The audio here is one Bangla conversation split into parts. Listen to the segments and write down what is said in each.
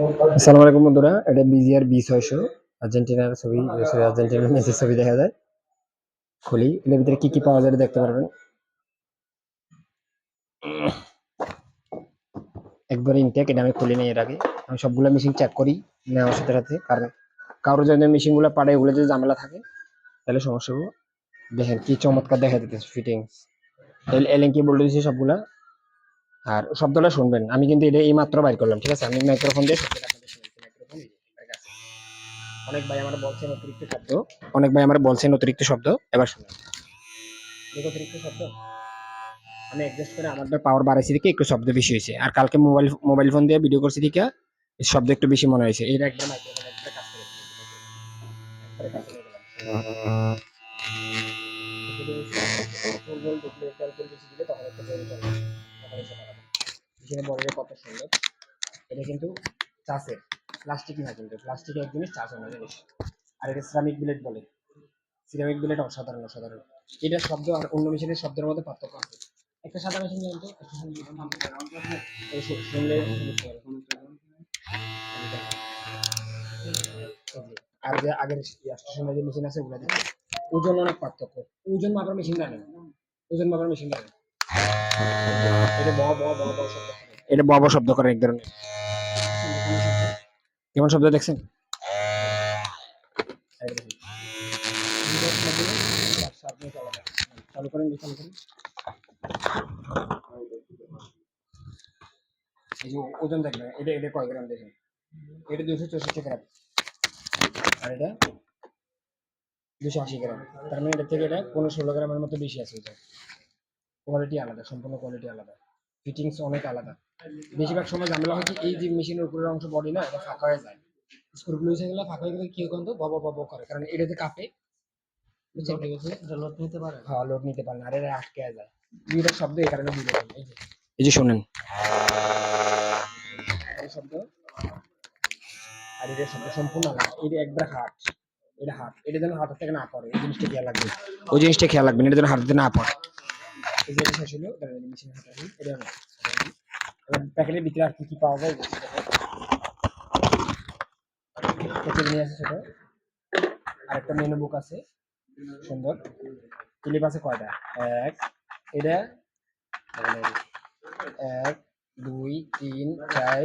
আসসালামু আলাইকুম বন্ধুরা, এটা বিজিআর বি ছয়শো, আর্জেন্টিনার ছবি সরি, আর্জেন্টিনার মেসির ছবি দেখা যায়। খুলি এর ভিতরে কি কি পাওয়া যায় দেখতে পারবেন? একবার ইনটেক এটা আমি খুলি নিই এর আগে। আমি সবগুলো মেশিন চেক করি নেওয়ার সাথে সাথে কারণ কারও যদি মেশিনগুলো পাড়ে এগুলো যদি ঝামেলা থাকে, তাহলে সমস্যা হবে। দেখেন কি চমৎকার দেখা দিতেছে ফিটিংস এলেন কি বলে দিয়েছি সবগুলা। আর শব্দটা শুনবেন। আমি কিন্তু এটা এই মাত্র বাইর করলাম, ঠিক আছে? আমি মাইক্রোফোন দিয়ে শব্দটা অনেক ভাই আমার বলছেন অতিরিক্ত শব্দ। অনেক ভাই আমার বলছেন অতিরিক্ত শব্দ। এবার শুনুন। দেখো অতিরিক্ত শব্দ? আমি অ্যাডজাস্ট করে আমাদের পাওয়ার বাড়াইছি দিকে একটু শব্দ বেশি হয়েছে। আর কালকে মোবাইল মোবাইল ফোন দিয়ে ভিডিও করছি এর শব্দ একটু বেশি মনে হয়েছে। এটা একদম কাজ করে একবারে কাজ করে দিলাম। ফুল বল ঢুকলে ক্যালকুলেট বেশি দিলে তখন একটু জোরে চলে তখন এসে দাঁড়াবে পিছনে বড় কত সুন্দর এটা কিন্তু চাষের প্লাস্টিকই না কিন্তু প্লাস্টিক এক জিনিস চাষ অন্য জিনিস? আর এটা সিরামিক বিলেট বলে। সিরামিক বিলেট অসাধারণ অসাধারণ। এটার শব্দ আর অন্য মেশিনের শব্দের মধ্যে পার্থক্য আছে। একটা সাদা মেশিন যে, আর যে আগের স্টেশনের যে মেশিন আছে ওগুলো ওজন অনেক পার্থক্য। ওজন মাপার মেশিন জানেন ওজন মাপার মেশিন জানেন এটা ব শব্দ। করে এক ধরনের। কেমন শব্দ দেখছেন? ওজন দেখবেন, এটা এটা কয় গ্রাম দেখেন? এটা দুশো চৌষট্টি গ্রাম। আর এটা দুশো আশি গ্রাম। তার মানে এটা থেকে এটা পনেরো ষোলো গ্রামের মতো বেশি আছে এটা কোয়ালিটি আলাদা সম্পূর্ণ কোয়ালিটি আলাদা। ফিটিংস অনেক আলাদা। বেশিরভাগ সময় ঝামেলা হয় কি এই যে মেশিনের উপরের অংশ বডি না এটা ফাঁকা হয়ে যায়। স্ক্রুগুলো এসে গেলে ফাঁকা হয়ে গেলে কি কিন্তু বব বব করে। কারণ এটাতে কাঁপে লোড নিতে পারে? হ্যাঁ লোড নিতে পারে না আর এটা আটকে যায়। দুইটা শব্দ এই কারণে বুঝে এই যে। এই যে শোনেন। শব্দ। আর এটা শব্দ সম্পূর্ণ আলাদা। এটা একবার হাট এটা হাট এটা যেন হাতের থেকে না পড়ে এই জিনিসটা খেয়াল রাখবেন। ওই জিনিসটা খেয়াল রাখবেন এটা যেন হাতের না পড়ে। যে শেষ হলো মেশিন হাতে এটা না প্যাকেটের ভিতরে আর কি কি পাওয়া যায় প্যাকেট নিয়ে আছে ছোট আর একটা মেনু বুক আছে সুন্দর ক্লিপ আছে কয়টা? এক, এটা, এক, দুই, তিন চার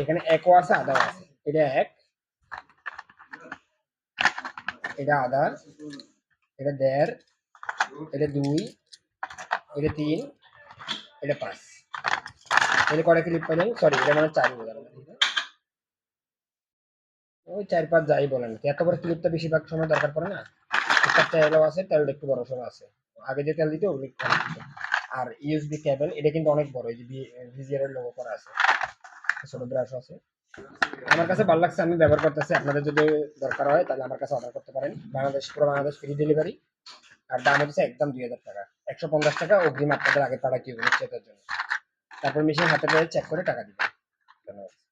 এখানে একও আছে, আদাও আছে। এটা এক, এটা আদা, এটা দেড় এটা দুই এটা তিন, এটা পাঁচ। এটা কটা ক্লিপ পেলেন সরি এটা মানে চার বোঝানো ওই চার পাঁচ যাই বলেন। এত বড় ক্লিপটা বেশিরভাগ সময় দরকার পড়ে না। একটা তেলও আছে তেলটা একটু বড় সড়ো আছে। আগে যে তেল দিতে, ওগুলো আর ইউএসবি কেবল এটা কিন্তু অনেক বড়, এই যে ভিজিআর এর লোগো করা আছে। ছোট ব্রাশ আছে। আমার কাছে ভালো লাগছে, আমি ব্যবহার করতেছি। আপনাদের যদি দরকার হয়, তাহলে আমার কাছে অর্ডার করতে পারেন। বাংলাদেশ, পুরো বাংলাদেশ ফ্রি ডেলিভারি আর দাম হচ্ছে একদম দুই হাজার টাকা। একশো পঞ্চাশ টাকা অগ্রিম আপনাদের আগে পাঠাতে হবে তার জন্য। তারপর মেশিন হাতে পেয়ে চেক করে টাকা দিবেন ধন্যবাদ।